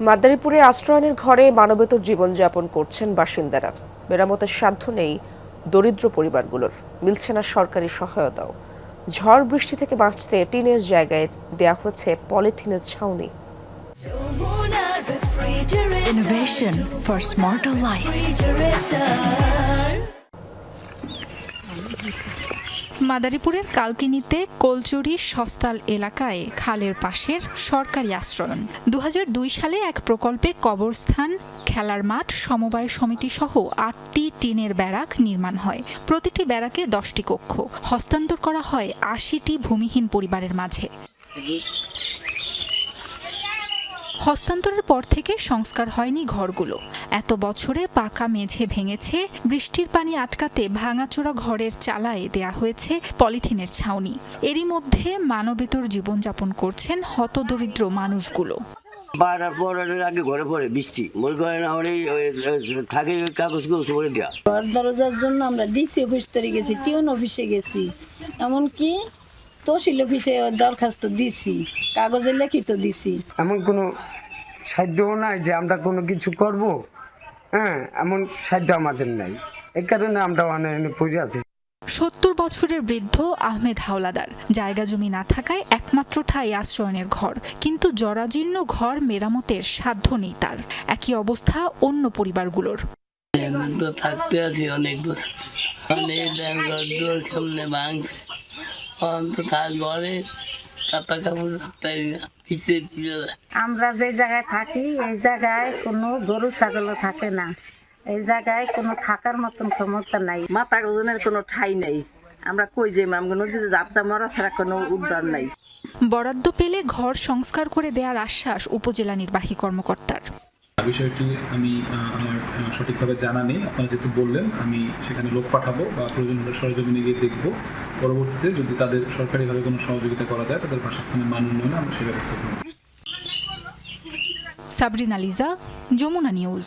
মাদারীপুরে আশ্রয়নের ঘরে মানবেতর জীবনযাপন করছেন বাসিন্দারা। মেরামতের সাধ্য নেই দরিদ্র পরিবারগুলোর। মিলছে না সরকারি সহায়তাও। ঝড় বৃষ্টি থেকে বাঁচতে টিনের জায়গায় দেয়া হয়েছে পলিথিনের ছাউনি। Innovation for smarter life. মাদারীপুরের কালকিনিতে কোলচুরি সস্তাল এলাকায় খালের পাশের সরকারি আশ্রয়ন। দু হাজার দুই সালে এক প্রকল্পে কবরস্থান, খেলার মাঠ, সমবায় সমিতি সহ আটটি টিনের ব্যারাক নির্মাণ হয়। প্রতিটি ব্যারাকে দশটি কক্ষ। হস্তান্তর করা হয় আশিটি ভূমিহীন পরিবারের মাঝে। হস্তান্তরের পর থেকে সংস্কার হয়নি ঘরগুলো। এত বছরে পাকা মেঝে ভেঙেছে বৃষ্টির পানি আটকাতে ভাঙাচোরা ঘরের চালায় দেয়া হয়েছে পলিথিনের ছাউনি। এরই মধ্যে মানবেতর জীবনযাপন করছেন হতদরিদ্র মানুষগুলো। পড়ানোর আগে ঘরে পড়ে বৃষ্টি। মনে করে না হলে থাকে ওই কাগজ কাগজ করে দেওয়া ঘর দরজার জন্য আমরা ডিসি অফিস তৈরি গেছি টিউন অফিসে গেছি। এমনকি তহসিল অফিসে দরখাস্ত দিছি কাগজে লিখিত দিছি। এমন কোনো সাধ্যও নাই যে আমরা কোনো কিছু করব? হ্যাঁ এমন সাধ্য আমাদের নাই। এই কারণে আমরা অনেক পড়ে আছি। সত্তর বছরের বৃদ্ধ আহমেদ হাওলাদার। জায়গা জমি না থাকায় একমাত্র ঠাই আশ্রয়নের ঘর। কিন্তু জরাজীর্ণ ঘর মেরামতের সাধ্য নেই তার। একই অবস্থা অন্য পরিবারগুলোর। থাকতে আছি অনেক বছর। সামনে ভাঙছে। ঘরে কাতা কাপড় রাখতে না পিছিয়ে পিছিয়ে আমরা যে জায়গায় থাকি এই জায়গায় কোনো গরু ছাগলও থাকে না। এই জায়গায় কোনো থাকার মতন ক্ষমতা নাই। মাথা ওজনের কোনো ঠাই নেই। আমরা কই যে আমরা নদীতে জাপটা মরা ছাড়া কোনো উদ্ধার নাই। বরাদ্দ পেলে ঘর সংস্কার করে দেওয়ার আশ্বাস উপজেলা নির্বাহী কর্মকর্তার। বিষয়টি আমি আমার সঠিকভাবে জানা নেই। আপনারা যেহেতু বললেন আমি সেখানে লোক পাঠাবো বা প্রয়োজন হলে সরজমিনে গিয়ে দেখব। পরবর্তীতে যদি তাদের সরকারিভাবে কোনো সহযোগিতা করা যায়, তাদের বাসস্থানের মান উন্নয়নে আমরা সেই ব্যবস্থা করব। সাবরিনা লিজা যমুনা নিউজ।